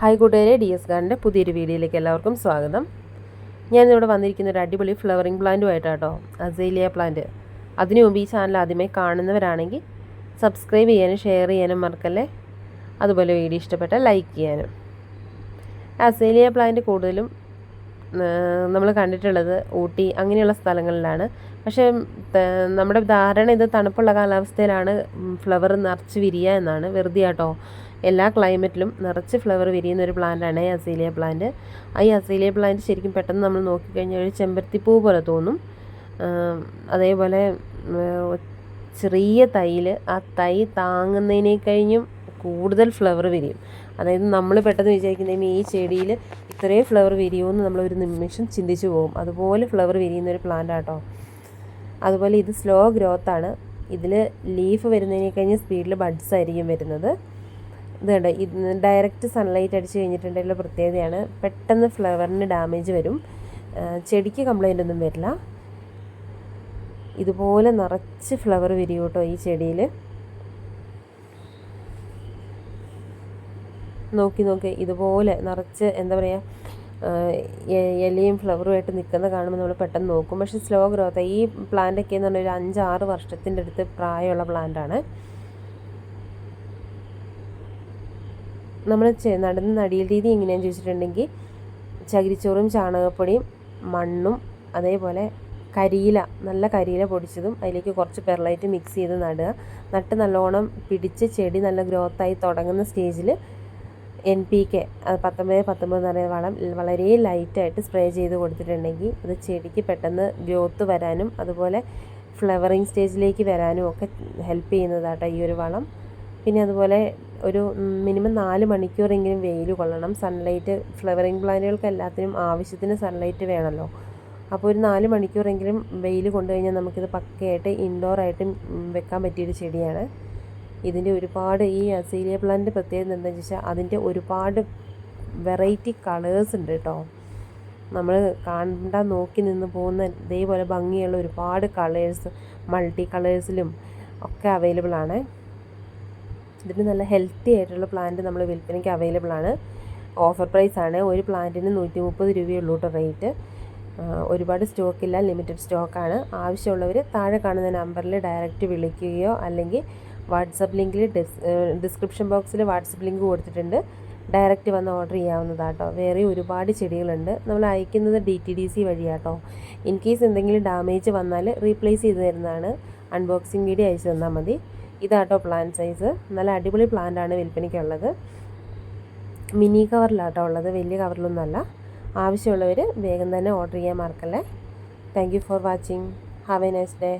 Hi കൂട്ടുകാരെ D S ഗാർഡിന്റെ പുതിയൊരു വീഡിയോയിലേക്ക് എല്ലാവർക്കും സ്വാഗതം. ഞാനിവിടെ വന്നിരിക്കുന്ന ഒരു അടിപൊളി ഫ്ലവറിംഗ് പ്ലാന്റുമായിട്ടാട്ടോ അസേലിയ പ്ലാന്റ് അതിനു മുമ്പ് ഈ ചാനൽ ആദ്യമായി കാണുന്നവരാണെങ്കിൽ സബ്സ്ക്രൈബ് ചെയ്യാനും ഷെയർ ചെയ്യാനും മറക്കല്ലേ? അതുപോലെ വീഡിയോ ഇഷ്ടപ്പെട്ടാൽ ലൈക്ക് ചെയ്യാനും. അസേലിയ പ്ലാന്റ് കൂടുതലും നമ്മൾ കണ്ടിട്ടുള്ളത് ഊട്ടി അങ്ങനെയുള്ള സ്ഥലങ്ങളിലാണ്. പക്ഷേ നമ്മുടെ ധാരണ ഇത് തണുപ്പുള്ള കാലാവസ്ഥയിലാണ് ഫ്ലവർ നിറച്ച് വിരിയുക എന്നാണ്. വെറുതെ എല്ലാ ക്ലൈമറ്റിലും നിറച്ച് ഫ്ലവർ വിരിയുന്ന ഒരു പ്ലാന്റാണ് ഈ അസീലിയ പ്ലാന്റ്. ആ ഈ അസീലിയ പ്ലാന്റ് ശരിക്കും പെട്ടെന്ന് നമ്മൾ നോക്കിക്കഴിഞ്ഞാൽ ഒരു ചെമ്പരത്തിപ്പൂ പോലെ തോന്നും. അതേപോലെ ചെറിയ തൈയിൽ ആ തൈ താങ്ങുന്നതിനെ കഴിഞ്ഞും കൂടുതൽ ഫ്ലവർ വിരിയും. അതായത് നമ്മൾ പെട്ടെന്ന് വിചാരിക്കുന്നതിന് ഈ ചെടിയിൽ ഇത്രയും ഫ്ലവർ വിരിയുമെന്ന് നമ്മൾ ഒരു നിമിഷം ചിന്തിച്ചു പോകും. അതുപോലെ ഫ്ലവർ വിരിയുന്ന ഒരു പ്ലാന്റ് ആട്ടോ. അതുപോലെ ഇത് സ്ലോ ഗ്രോത്താണ് ഇതിൽ ലീഫ് വരുന്നതിനെ കഴിഞ്ഞ് സ്പീഡിൽ ബഡ്സ് ആയിരിക്കും വരുന്നത്. ഇത് കണ്ടോ ഇത് ഡയറക്റ്റ് സൺലൈറ്റ് അടിച്ച് കഴിഞ്ഞിട്ടുണ്ടെങ്കിൽ പ്രത്യേകതയാണ്. പെട്ടെന്ന് ഫ്ലവറിന് ഡാമേജ് വരും. ചെടിക്ക് കംപ്ലൈന്റ് ഒന്നും വരില്ല. ഇതുപോലെ നിറച്ച് ഫ്ലവർ വിരിയും കേട്ടോ ഈ ചെടിയിൽ നോക്കി നോക്കി ഇതുപോലെ നിറച്ച് എന്താ പറയുക ഇലയും ഫ്ലവറുമായിട്ട് നിൽക്കുന്ന കാണുമ്പോൾ നമ്മൾ പെട്ടെന്ന് നോക്കും. പക്ഷേ സ്ലോ ഗ്രോത്ത് ഈ പ്ലാന്റൊക്കെ എന്ന് പറഞ്ഞാൽ ഒരു അഞ്ചാറ് വർഷത്തിന്റെ അടുത്ത് പ്രായമുള്ള പ്ലാന്റാണ് നമ്മൾ നടന്ന നടിയൽ രീതി എങ്ങനെയാണെന്ന് ചോദിച്ചിട്ടുണ്ടെങ്കിൽ ചകിരിച്ചോറും ചാണകപ്പൊടിയും മണ്ണും അതേപോലെ കരിയില നല്ല കരിയില പൊടിച്ചതും അതിലേക്ക് കുറച്ച് പെർലൈറ്റ് മിക്സ് ചെയ്ത് നടുക. നട്ട് നല്ലോണം പിടിച്ച് ചെടി നല്ല ഗ്രോത്തായി തുടങ്ങുന്ന സ്റ്റേജിൽ എൻ പി കെ പത്തൊമ്പത് പത്തൊമ്പത് പറയുന്ന വളം വളരെ ലൈറ്റായിട്ട് സ്പ്രേ ചെയ്ത് കൊടുത്തിട്ടുണ്ടെങ്കിൽ അത് ചെടിക്ക് പെട്ടെന്ന് ഗ്രോത്ത് വരാനും അതുപോലെ ഫ്ലവറിങ് സ്റ്റേജിലേക്ക് വരാനും ഒക്കെ ഹെൽപ്പ് ചെയ്യുന്നതാട്ടോ ഈ ഒരു വളം. പിന്നെ അതുപോലെ ഒരു മിനിമം നാല് മണിക്കൂറെങ്കിലും വെയിൽ കൊള്ളണം. സൺലൈറ്റ് ഫ്ലവറിങ് പ്ലാന്റുകൾക്ക് എല്ലാത്തിനും ആവശ്യത്തിന് സൺലൈറ്റ് വേണമല്ലോ. അപ്പോൾ ഒരു നാല് മണിക്കൂറെങ്കിലും വെയിൽ കൊണ്ടു കഴിഞ്ഞാൽ നമുക്കിത് പക്കയായിട്ട് ഇൻഡോറായിട്ട് വെക്കാൻ പറ്റിയൊരു ചെടിയാണ്. ഇതിന്റെ ഒരുപാട് ഈ അസീലിയ പ്ലാന്റിന്റെ പ്രത്യേകത എന്താണെന്ന് വെച്ചാൽ അതിന്റെ ഒരുപാട് വെറൈറ്റി കളേഴ്സ് ഉണ്ട് കേട്ടോ. നമ്മൾ കണ്ടാൽ നോക്കി നിന്ന് പോകുന്ന ഇതേപോലെ ഭംഗിയുള്ള ഒരുപാട് കളേഴ്സ് മൾട്ടി കളേഴ്സിലും ഒക്കെ അവൈലബിൾ ആണ്. ഇതിന് നല്ല ഹെൽത്തി ആയിട്ടുള്ള പ്ലാന്റ് നമ്മൾ വിൽപ്പനയ്ക്ക് അവൈലബിൾ ആണ്. ഓഫർ പ്രൈസ് ആണ്. ഒരു പ്ലാന്റിന് നൂറ്റി മുപ്പത് രൂപയുള്ളൂ കേട്ടോ റേറ്റ് ഒരുപാട് സ്റ്റോക്കില്ല ലിമിറ്റഡ് സ്റ്റോക്കാണ് ആവശ്യമുള്ളവർ താഴെ കാണുന്ന നമ്പറിൽ ഡയറക്റ്റ് വിളിക്കുകയോ അല്ലെങ്കിൽ വാട്സപ്പ് ലിങ്കിൽ ഡിസ്ക്രിപ്ഷൻ ബോക്സിൽ വാട്സപ്പ് ലിങ്ക് കൊടുത്തിട്ടുണ്ട്. ഡയറക്റ്റ് വന്ന് ഓർഡർ ചെയ്യാവുന്നതാട്ടോ വേറെ ഒരുപാട് ചെടികളുണ്ട്. നമ്മൾ അയക്കുന്നത് ഡി ടി ഡി സി വഴിയാട്ടോ ഇൻ കേസ് എന്തെങ്കിലും ഡാമേജ് വന്നാൽ റീപ്ലേസ് ചെയ്ത് തരുന്നതാണ്. അൺബോക്സിംഗ് വീഡിയോ അയച്ചു തന്നാൽ മതി. ഇതാട്ടോ പ്ലാന്റ് സൈസ് നല്ല അടിപൊളി പ്ലാന്റാണ് വിൽപ്പനയ്ക്കുള്ളത്. മിനി കവറിലാട്ടോ ഉള്ളത്. വലിയ കവറിലൊന്നും അല്ല. ആവശ്യമുള്ളവർ വേഗം തന്നെ ഓർഡർ ചെയ്യാൻ മറക്കല്ലേ. Thank for watching have a nice day